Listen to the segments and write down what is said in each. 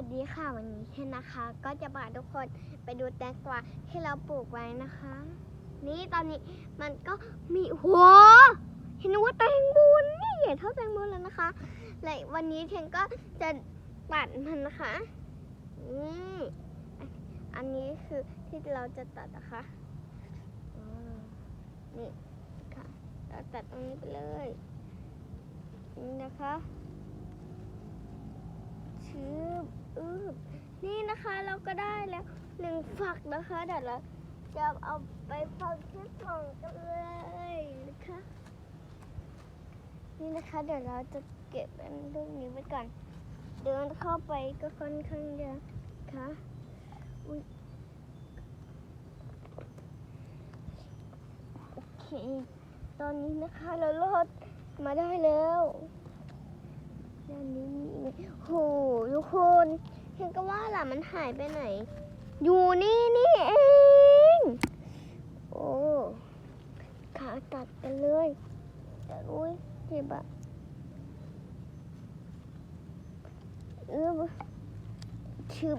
วัสดีค่ะวันนี้เทนนะคะ ก็จะพาทุกคนไปดูแตงกวาที่เราปลูกไว้นะคะ นี่ตอนนี้มันก็มีหัวเห็นว่าแตงบุญนี่ใหญ่เท่าแตงบุญแล้วนะคะและวันนี้เทนก็จะตัดมันนะคะนี่อันนี้คือที่เราจะตัดนะคะนี่ค่ะเราตัดตรงนี้ไปเลยนี่นะคะ ชืบอืบ นี่ะคะ เราก็ได้แล้วหนึ่งฝักนะคะเดี๋ยวเราจะเอาไปฝักที่สองกันเลยนะคะนี่นะคะ เดี๋ยวเราจะเก็บอันลูกนี้ไว้ก่อน เดินเข้าไปก็ค่อนข้างเยอะค่ะอุ๊ยโอเค ตอนนี้นะคะเราลอดมาได้แล้วด้านนี้มีโหทุกคน เห็นก็ว่าล่ะมันหายไปไหน อยู่นี่นี่เอง โอ้ขาตัดกันเลยแต่อุ้ยเจ็บอะเออชึบ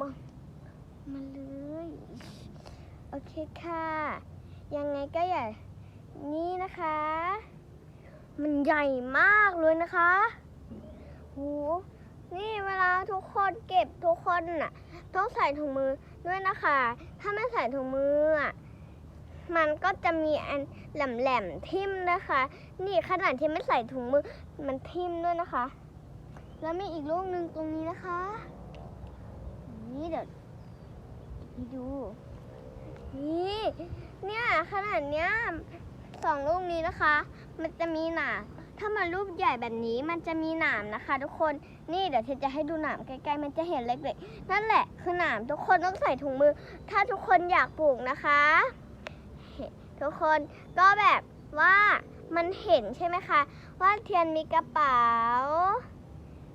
มามาเลย โอเคค่ะ ยังไงก็อย่านี่นะคะ มันใหญ่มากเลยนะคะ โห นี่เวลาทุกคนเก็บทุกคนน่ะต้องใส่ถุงมือด้วยนะคะ ถ้าไม่ใส่ถุงมืออะมันก็จะมีอันแหลมๆทิ่มนะคะ นี่ขนาดที่ไม่ใส่ถุงมือมันทิ่มด้วยนะคะ แล้วมีอีกลูกหนึ่งตรงนี้นะคะ นี่เดี๋ยวดู นี่ เนี่ยขนาดเนี้ยสองลูกนี้นะคะ มันจะมีหนา ถ้ามันรูปใหญ่แบบนี้มันจะมีหนามนะคะ ทุกคน นี่เดี๋ยวเทจะให้ดูหนามใกล้ๆ มันจะเห็นเล็กๆ นั่นแหละคือหนามทุกคนต้องใส่ถุงมือ ถ้าทุกคนอยากปลูกนะคะ ทุกคนก็แบบว่ามันเห็นใช่ไหมคะ ว่าเทียนมีกระเป๋า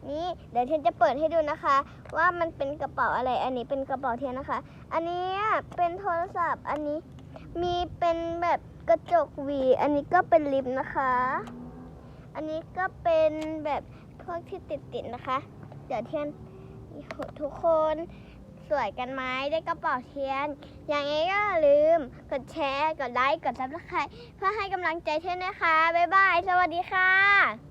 นี่เดี๋ยวเทียนจะเปิดให้ดูนะคะ ว่ามันเป็นกระเป๋าอะไร อันนี้เป็นกระเป๋าเทียนนะคะ อันนี้เป็นโทรศัพท์ อันนี้มีเป็นแบบกระจกวี อันนี้ก็เป็นลิปนะคะ อันนี้ก็เป็นแบบพวกที่ติดๆนะคะ เดี๋ยวเทียนทุกคนสวยกันไหมได้กระเป๋าเทียน อย่างนี้ก็อย่าลืมกดแชร์ กดไลค์ กดซับสไครต์เพื่อให้กำลังใจเทียนนะคะ บ๊ายบาย สวัสดีค่ะ